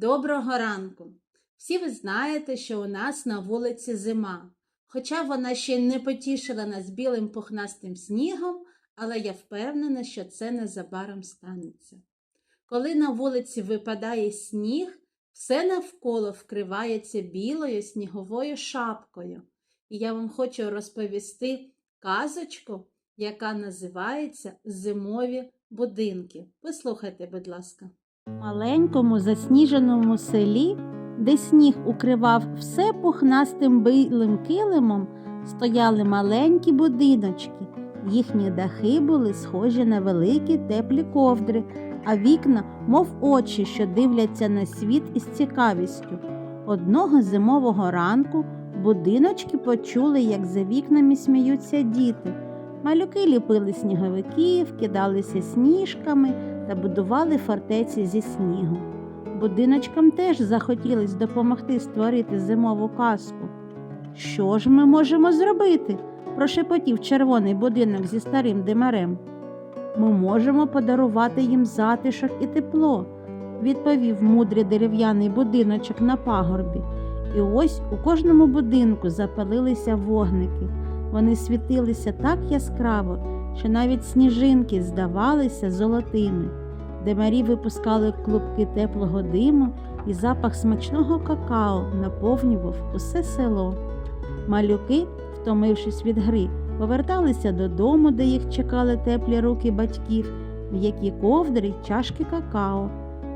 Доброго ранку! Всі ви знаєте, що у нас на вулиці зима. Хоча вона ще не потішила нас білим пухнастим снігом, але я впевнена, що це незабаром станеться. Коли на вулиці випадає сніг, все навколо вкривається білою сніговою шапкою. І я вам хочу розповісти казочку, яка називається Зимові будинки. Послухайте, будь ласка. В маленькому засніженому селі, де сніг укривав все пухнастим білим килимом, стояли маленькі будиночки. Їхні дахи були схожі на великі теплі ковдри, а вікна, мов очі, що дивляться на світ із цікавістю. Одного зимового ранку будиночки почули, як за вікнами сміються діти. Малюки ліпили сніговиків, кидалися сніжками та будували фортеці зі снігу. Будиночкам теж захотілось допомогти створити зимову казку. Що ж ми можемо зробити? прошепотів червоний будинок зі старим димарем. Ми можемо подарувати їм затишок і тепло, відповів мудрий дерев'яний будиночок на пагорбі. І ось у кожному будинку запалилися вогники. Вони світилися так яскраво, що навіть сніжинки здавалися золотими. Демарі випускали клубки теплого диму, і запах смачного какао наповнював усе село. Малюки, втомившись від гри, поверталися додому, де їх чекали теплі руки батьків, м'які ковдри, й чашки какао.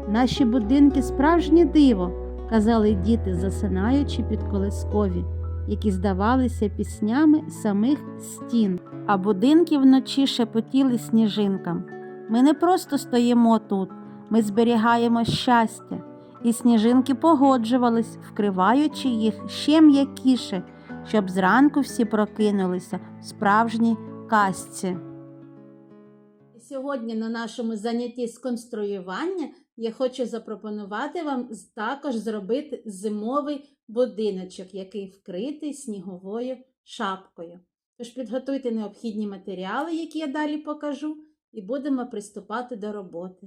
Наші будинки справжнє диво, казали діти, засинаючи під колискові, які здавалися піснями самих стін, а будинки вночі шепотіли сніжинкам. Ми не просто стоїмо тут, ми зберігаємо щастя, і сніжинки погоджувались, вкриваючи їх ще м'якіше, щоб зранку всі прокинулися в справжній казці. Сьогодні на нашому занятті з конструювання я хочу запропонувати вам також зробити зимовий будиночок, який вкритий сніговою шапкою. Тож підготуйте необхідні матеріали, які я далі покажу, і будемо приступати до роботи.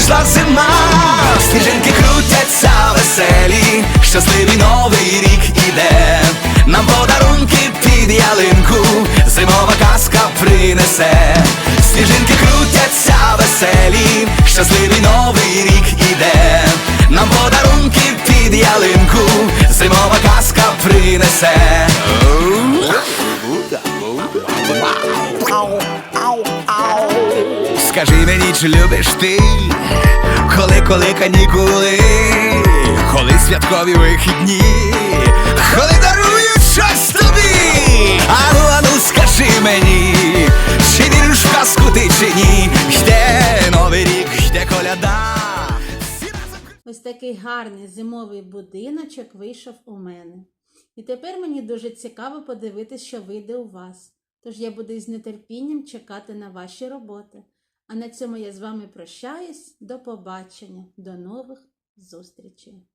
Прийшла зима, сніжинки крутяться веселі, щасливий новий рік Скажи мені, чи любиш ти, коли, коли канікули, коли святкові вихідні, коли дарують щось тобі. Ану, ану, скажи мені, чи віриш в казку ти чи ні? Йде новий рік, йде коляда. Ось такий гарний зимовий будиночок вийшов у мене. І тепер мені дуже цікаво подивитися, що вийде у вас. Тож я буду із нетерпінням чекати на ваші роботи. А на цьому я з вами прощаюсь. До побачення, до нових зустрічей!